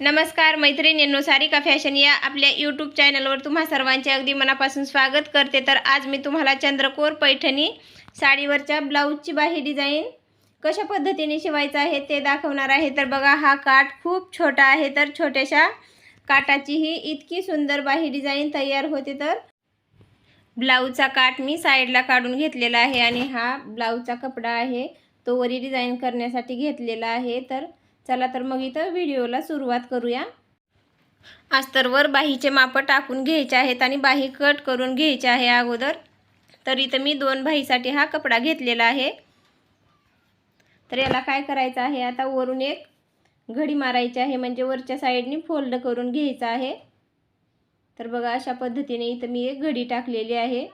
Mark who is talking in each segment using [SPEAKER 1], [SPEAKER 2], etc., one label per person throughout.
[SPEAKER 1] नमस्कार मैत्रिणींनो सारिका फॅशन या आपल्या यूट्यूब चॅनलवर तुम्हा सर्वांचे अगदी मनापासून स्वागत करते. तर आज मी तुम्हाला चंद्रकोर पैठणी साडीवरच्या ब्लाऊजची बाही डिझाईन कशा पद्धतीने शिवायचं आहे ते दाखवणार आहे. तर बघा हा काठ खूप छोटा आहे तर छोट्याशा काटाची ही इतकी सुंदर बाही डिझाईन तयार होते. तर ब्लाऊजचा काठ मी साईडला काढून घेतलेला आहे आणि हा ब्लाऊजचा कपडा आहे तो वरी डिझाईन करण्यासाठी घेतलेला आहे. तर चला तर मग इथं व्हिडिओला सुरुवात करूया. अस्तरवर बाहीचे मापं टाकून घ्यायचे आहेत आणि बाही कट करून घ्यायचे आहे अगोदर. तर इथं मी दोन बाहीसाठी हा कपडा घेतलेला आहे. तर याला काय करायचं आहे? आता वरून एक घडी मारायची आहे म्हणजे वरच्या साईडनी फोल्ड करून घ्यायचं आहे. तर बघा अशा पद्धतीने इथं मी एक घडी टाकलेली आहे.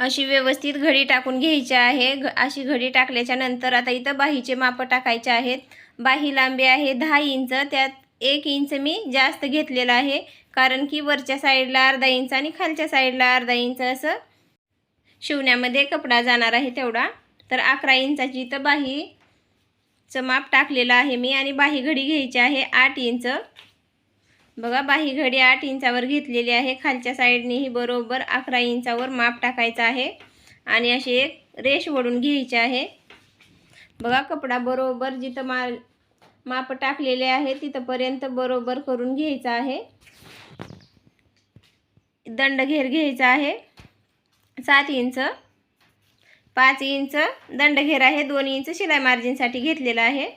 [SPEAKER 1] अशी व्यवस्थित घडी टाकून घ्यायची आहे. घ अशी घडी टाकल्याच्या नंतर आता इथं बाहीचे मापं टाकायचे आहेत. बाही लांबी आहे दहा इंच. त्यात एक इंच मी जास्त घेतलेलं आहे. कारण की वरच्या साईडला अर्धा इंच आणि खालच्या साईडला अर्धा इंच असं शिवण्यामध्ये कपडा जाणार आहे तेवढा. तर अकरा इंचाची इथं बाहीचं माप टाकलेलं आहे मी आणि बाही घडी घ्यायची आहे आठ इंच. बघा बाही घडी आठ इंचावर घेतलेली आहे. खालच्या साईडनेही बरोबर अकरा इंचावर माप टाकायचं आहे. आणि अशी एक रेश ओढून घ्यायची आहे. बघा कपडा बरोबर जिथं मा माप टाकलेले आहे तिथंपर्यंत बरोबर करून घ्यायचा आहे. दंड घेर घ्यायचा आहे. सात इंच पाच इंच दंड घेर आहे. दोन इंच शिलाई मार्जिनसाठी घेतलेला आहे.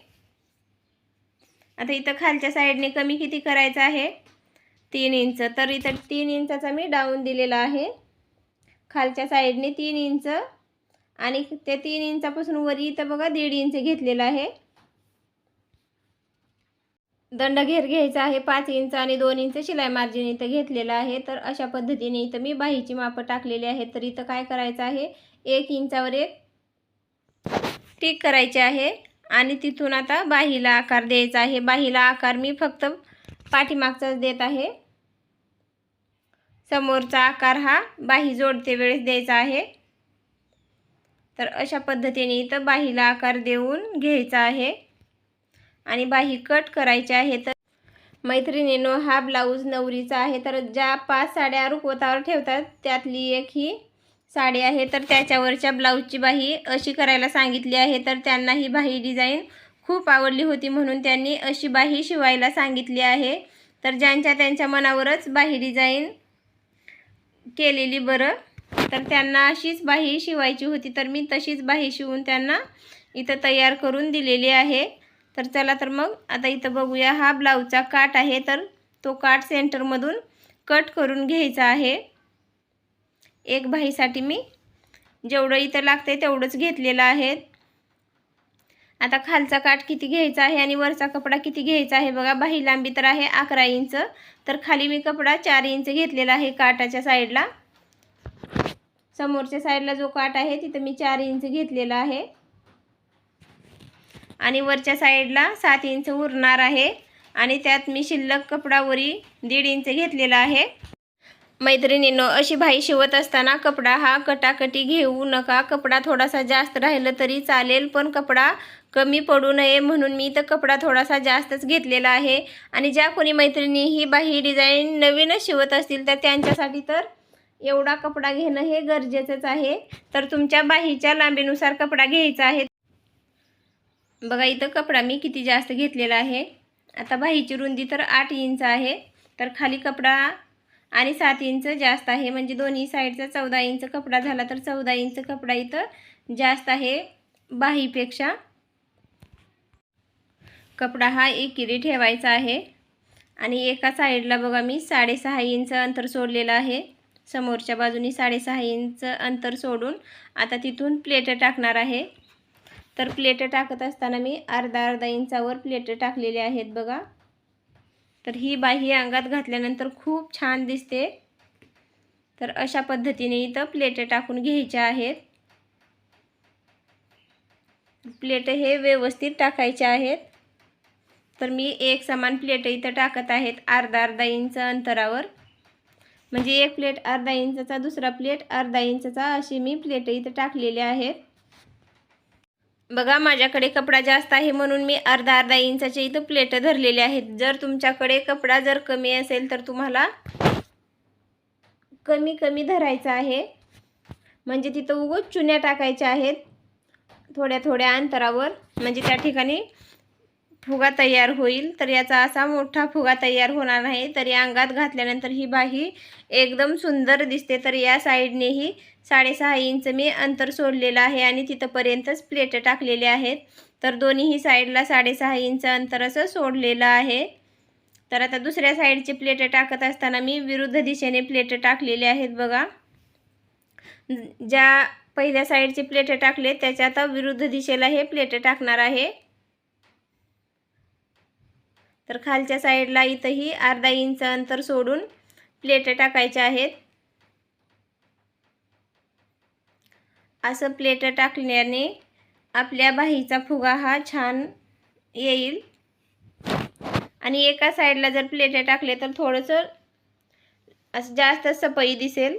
[SPEAKER 1] आता इथं खालच्या साईडने कमी किती करायचं आहे? तीन इंच. तर इथं तीन इंचाचा मी डाऊन दिलेला आहे. खालच्या साईडने तीन इंच आणि ते तीन इंचापासून वरी इथं बघा दीड इंच घेतलेलं आहे. दंड घेर घ्यायचा आहे पाच इंच आणि दोन इंच शिलाई मार्जिन इथं घेतलेलं आहे. तर अशा पद्धतीने इथं मी बाहीची मापं टाकलेली आहे. तर इथं काय करायचं आहे एक इंचावर एक टिक करायचे आहे आणि तिथून आता बाहीला आकार द्यायचा आहे. बाहीला आकार मी फक्त पाठीमागचाच देत आहे. समोरचा आकार हा बाही जोडते वेळेस द्यायचा आहे. तर अशा पद्धतीने इथं बाहीला आकार देऊन घ्यायचा आहे. आणि बाही कट करायची आहे तर मैत्रिणीनो हा ब्लाऊज नवरीचा आहे. तर ज्या पाच साड्या रुखवतावर ठेवतात त्यातली एक ही साडी आहे. तर त्याच्यावरच्या ब्लाऊजची बाही अशी करायला सांगितली आहे. तर त्यांना ही बाही डिझाईन खूप आवडली होती म्हणून त्यांनी अशी बाही शिवायला सांगितली आहे. तर ज्यांच्या त्यांच्या मनावरच बाही डिझाईन केलेली बरं. तर त्यांना अशीच बाही शिवायची होती. तर मी तशीच बाही शिवून त्यांना इथं तयार करून दिलेली आहे. तर चला तर मग आता इथं बघूया हा ब्लाऊजचा काट आहे. तर तो काट सेंटरमधून कट करून घ्यायचा आहे. एक बाहीसाठी मी जेवढं इथं लागतं आहे तेवढंच घेतलेलं आहे. आता खालचा काठ किती घ्यायचा आहे आणि वरचा कपडा किती घ्यायचा आहे बघा. बाही लांबी तर आहे अकरा इंच. तर खाली मी कपडा चार इंच घेतलेला आहे काटाच्या साईडला. समोरच्या साईडला जो काट आहे तिथं मी चार इंच घेतलेला आहे. आणि वरच्या साईडला सात इंच उरणार आहे. आणि त्यात मी शिल्लक कपडावरी दीड इंच घेतलेला आहे. मैत्रिणींनो अशी बाई शिवत असताना कपडा हा कटाकटी घेऊ नका. कपडा थोडासा जास्त राहिलं तरी चालेल पण कपडा कमी पडू नये म्हणून मी तर कपडा थोडासा जास्तच घेतलेला आहे. आणि ज्या कोणी मैत्रिणी ही बाही डिझाईन नवीनच शिवत असतील तर त्यांच्यासाठी तर एवढा कपडा घेणं हे गरजेचंच आहे. तर तुमच्या बाहीच्या लांबीनुसार कपडा घ्यायचा आहे. बघा इथं कपडा मी किती जास्त घेतलेला आहे. आता बाहीची रुंदी तर आठ इंच आहे. तर खाली कपडा आणि सात इंच जास्त आहे. म्हणजे दोन्ही साईडचा चौदा इंच कपडा झाला तर चौदा इंच कपडा इथं जास्त आहे बाहीपेक्षा कपडा हा एकीरी ठेवायचा आहे. आणि एका साईडला बघा मी साडेसहा इंच अंतर सोडलेलं आहे. समोरच्या बाजूनी साडेसहा इंच अंतर सोडून आता तिथून प्लेट टाकणार आहे. तर प्लेट टाकत असताना मी अर्धा अर्धा इंचावर प्लेट टाकलेले आहेत बघा. तर ही बाही अंगात घातल्यानंतर खूप छान दिसते. तर अशा पद्धतीने इथं प्लेट टाकून घ्यायच्या आहेत. प्लेट हे व्यवस्थित टाकायचे आहेत. तर मी एक समान प्लेट इथं टाकत आहेत अर्धा अर्धा इंच अंतरावर. म्हणजे एक प्लेट अर्धा इंचाचा दुसरा प्लेट अर्धा इंचाचा अशी मी प्लेट इथं टाकलेली आहेत. बघा माझ्याकडे कपडा जास्त आहे म्हणून मी अर्धा अर्धा इंचाचे इथं प्लेट धरलेले आहेत. जर तुमच्याकडे कपडा जर कमी असेल तर तुम्हाला कमी कमी धरायचा आहे. म्हणजे तिथं उगच चुन्या टाकायच्या आहेत थोड्या थोड्या अंतरावर. म्हणजे त्या ठिकाणी फुगा तयार होईल. तर याचा असा मोठा फुगा तयार होणार नाही. तरी अंगात घातल्यानंतर ही बाही एकदम सुंदर दिसते. तर या साईडनेही साडेसहा इंच मी अंतर सोडलेलं आहे आणि तिथंपर्यंतच प्लेट टाकलेले आहेत. तर दोन्हीही साईडला साडेसहा इंच अंतर असं सोडलेलं आहे. तर आता दुसऱ्या साईडची प्लेट टाकत असताना मी विरुद्ध दिशेने प्लेट टाकलेले आहेत बघा. ज्या पहिल्या साईडचे प्लेट टाकले त्याच्या आता विरुद्ध दिशेला हे प्लेट टाकणार आहे. तर खालच्या साईडला इथंही अर्धा इंच अंतर सोडून प्लेट टाकायचे आहेत. असं प्लेट टाकल्याने आपल्या बाहीचा फुगा हा छान येईल. आणि एका साईडला जर प्लेट टाकले तर थोडंसं असं जास्त सपई दिसेल.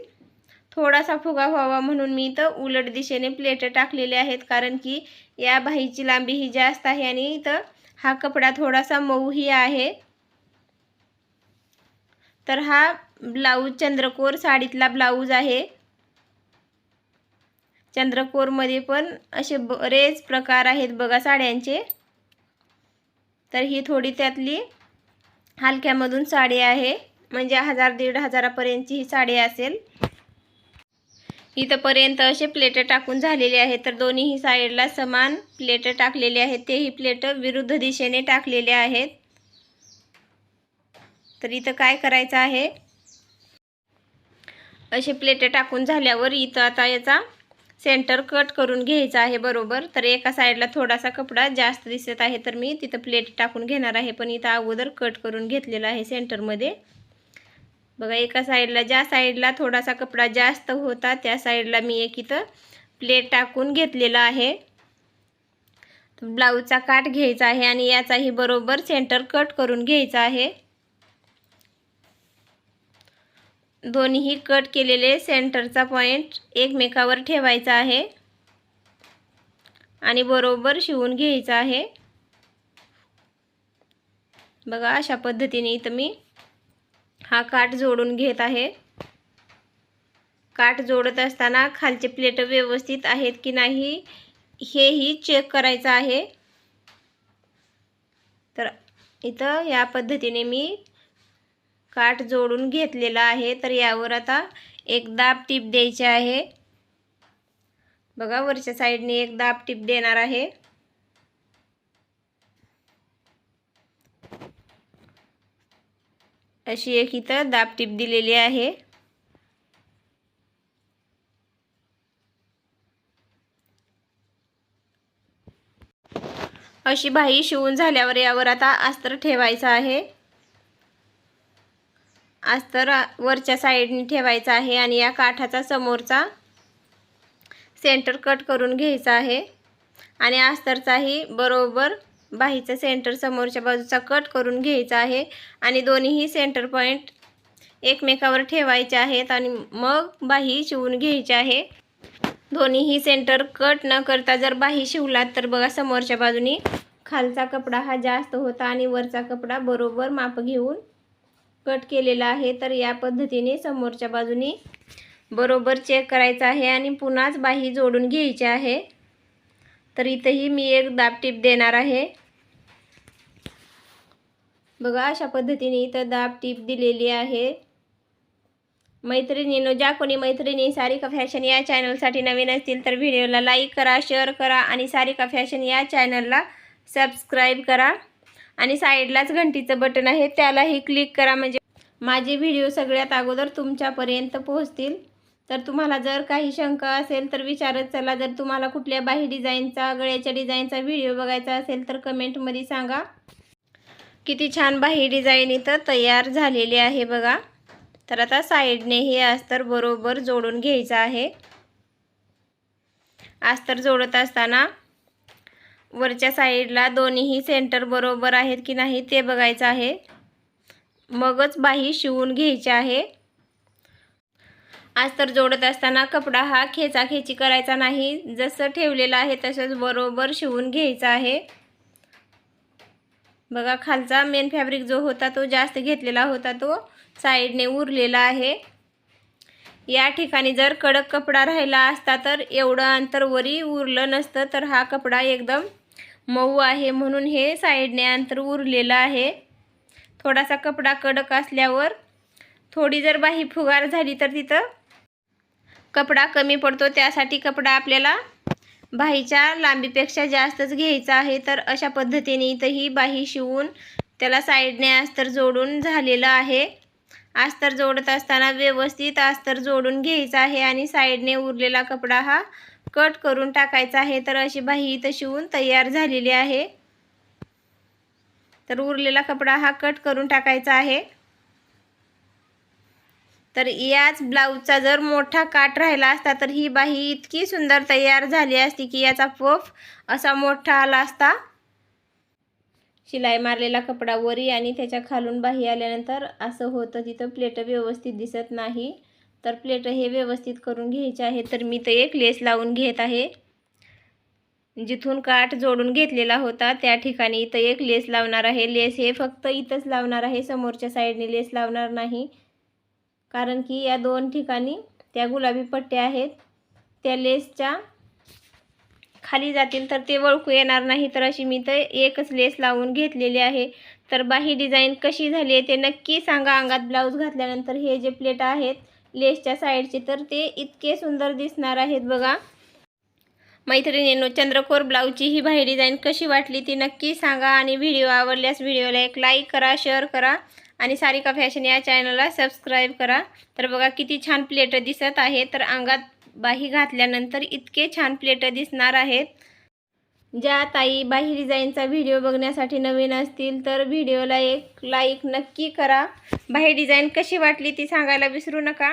[SPEAKER 1] थोडासा फुगा व्हावा म्हणून मी इथं उलट दिशेने प्लेट टाकलेले आहेत कारण की या बाहीची लांबी ही जास्त आहे आणि इथं हा कपडा थोडासा मऊही आहे. तर हा ब्लाऊज चंद्रकोर साडीतला ब्लाऊज आहे. चंद्रकोरमध्ये पण असे बरेच प्रकार आहेत बघा साड्यांचे. तर ही थोडी त्यातली हलक्यामधून साडी आहे. म्हणजे हजार दीड हजारापर्यंतची ही साडी असेल. इथंपर्यंत असे प्लेट टाकून झालेले आहेत तर दोन्हीही साईडला समान प्लेट टाकलेले आहेत. तेही प्लेट विरुद्ध दिशेने टाकलेले आहेत. तर इथं काय करायचं आहे? असे प्लेट टाकून झाल्यावर इथं आता याचा सेंटर कट करून घ्यायचा आहे बरोबर. तर एका साईडला थोडासा कपडा जास्त दिसत आहे तर मी तिथं प्लेट टाकून घेणार आहे. पण इथं अगोदर कट करून घेतलेला आहे सेंटरमध्ये बघा एका साईडला ज्या साईडला थोडासा कपडा जास्त होता त्या साईडला मी एक इथं प्लेट टाकून घेतलेला आहे. ब्लाऊजचा काट घ्यायचा आहे आणि याचाही बरोबर सेंटर कट करून घ्यायचा आहे. दोन्ही कट केलेले सेंटरचा पॉईंट एकमेकावर ठेवायचा आहे आणि बरोबर शिवून घ्यायचा आहे. बघा अशा पद्धतीने इथं मी हा काठ जोडून घेत आहे. काठ जोडत असताना खालचे प्लेट व्यवस्थित आहेत की नाही हेही चेक करायचं आहे. तर इथं या पद्धतीने मी काठ जोडून घेतलेला आहे. तर यावर आता एक दाब टीप द्यायची आहे. बघा वरच्या साईडने एक दाब टीप देणार आहे. अशी एक इथं दाब टीप दिलेली आहे. अशी बाही शिवून झाल्यावर यावर आता अस्तर ठेवायचं आहे. अस्तर वरच्या साईडने ठेवायचा आहे आणि या काठाचा समोरचा सेंटर कट करून घ्यायचा आहे. आणि अस्तरचाही बरोबर बाहीचा सेंटर समोरच्या बाजूचा कट करून घ्यायचा आहे. आणि दोन्हीही सेंटर पॉईंट एकमेकावर ठेवायचे आहेत आणि मग बाही शिवून घ्यायची आहे. दोन्हीही सेंटर कट न करता जर बाही शिवलात तर बघा समोरच्या बाजूनी खालचा कपडा हा जास्त होता आणि वरचा कपडा बरोबर माप घेऊन कट केलेला आहे. तर या पद्धतीने समोरच्या बाजूनी बरोबर चेक करायचं आहे आणि पुन्हाच बाही जोडून घ्यायची आहे. तर इथंही मी एक दाब टीप देणार आहे. बघा अशा पद्धतीने इथं दाब टीप दिलेली आहे. मैत्रिणीनो ज्या कोणी मैत्रिणी सारिका फॅशन या चॅनलसाठी नवीन असतील तर व्हिडिओला लाईक करा शेअर करा आणि सारिका फॅशन या चॅनलला सबस्क्राईब करा. आणि साईडलाच घंटीचं बटन आहे त्यालाही क्लिक करा. म्हणजे माझे व्हिडिओ सगळ्यात अगोदर तुमच्यापर्यंत पोहोचतील. तर तुम्हाला जर काही शंका असेल तर विचारत चला. जर तुम्हाला कुठल्या बाही डिझाईनचा गळ्याच्या डिझाईनचा व्हिडिओ बघायचा असेल तर कमेंटमध्ये सांगा. किती छान बाही डिझाईन इथं तयार झालेली आहे बघा. तर आता साईडने हे अस्तर बरोबर जोडून घ्यायचं आहे. अस्तर जोडत असताना वरच्या साईडला दोन्हीही सेंटर बरोबर आहेत की नाही ते बघायचं आहे. मगच बाही शिवून घ्यायची आहे. अस्तर जोडत असताना कपडा हा खेचाखेची करायचा नाही. जसं ठेवलेलं आहे तसंच बरोबर शिवून घ्यायचा आहे. बघा खालचा मेन फॅब्रिक जो होता तो जास्त घेतलेला होता तो साईडने उरलेला आहे. या ठिकाणी जर कडक कपडा राहिला असता तर एवढं अंतर वरी उरलं नसतं तर हा कपडा एकदम मऊ आहे म्हणून हे साईडने अंतर उरलेलं आहे. थोडासा कपडा कडक असल्यावर थोडी जर बाही फुगार झाली तर तिथं कपडा कमी पडतो त्यासाठी कपडा आपल्याला बाहीच्या लांबीपेक्षा जास्तच घ्यायचा आहे. तर अशा पद्धतीने इथंही बाही शिवून त्याला साईडने अस्तर जोडून झालेलं आहे. अस्तर जोडत असताना व्यवस्थित अस्तर जोडून घ्यायचं आहे आणि साईडने उरलेला कपडा हा कट करून टाकायचा आहे. तर अशी बाही इथं शिवून तयार झालेली आहे. तर उरलेला कपडा हा कट करून टाकायचा आहे. तर याच ब्लाऊजचा जर मोठा काट राहिला असता तर ही बाही इतकी सुंदर तयार झाली असती की याचा पफ असा मोठा आला असता. शिलाई मारलेला कपडा वरी आणि त्याच्या खालून बाही आल्यानंतर असं होतं तिथं प्लेट व्यवस्थित दिसत नाही. तर प्लेट हे व्यवस्थित करून घ्यायचे आहे. तर मी तर एक लेस लावून घेत आहे. जिथून काठ जोडून घेतलेला होता त्या ठिकाणी इथं एक लेस लावणार आहे. लेस हे फक्त इथंच लावणार आहे. समोरच्या साईडने लेस लावणार नाही. कारण की या दोन ठिकाणी त्या गुलाबी पट्ट्या आहेत. त्या लेसच्या खाली जातील तर ते वळखू येणार नाही. तर अशी मी तर एकच लेस लावून घेतलेली आहे. तर बाही डिझाईन कशी झाली आहे ते नक्की सांगा. अंगात ब्लाऊज घातल्यानंतर हे जे प्लेट आहेत लेसच्या साईडचे तर ते इतके सुंदर दिसणार आहेत बघा. मैत्रिणींनो चंद्रकोर ब्लाऊजची ही बाही डिझाईन कशी वाटली ती नक्की सांगा आणि व्हिडिओ आवडल्यास व्हिडिओला एक लाईक करा शेअर करा. आणि सारिका फॅशन या चॅनलला सबस्क्राईब करा. तर बघा किती छान प्लेट दिसत आहे तर अंगात बाही घातल्यानंतर इतके छान प्लेट दिसणार आहेत. ज्या ताई बाही डिझाईनचा व्हिडिओ बघण्यासाठी नवीन असतील तर व्हिडिओला एक लाईक नक्की करा. बाही डिझाईन कशी वाटली ती सांगायला विसरू नका.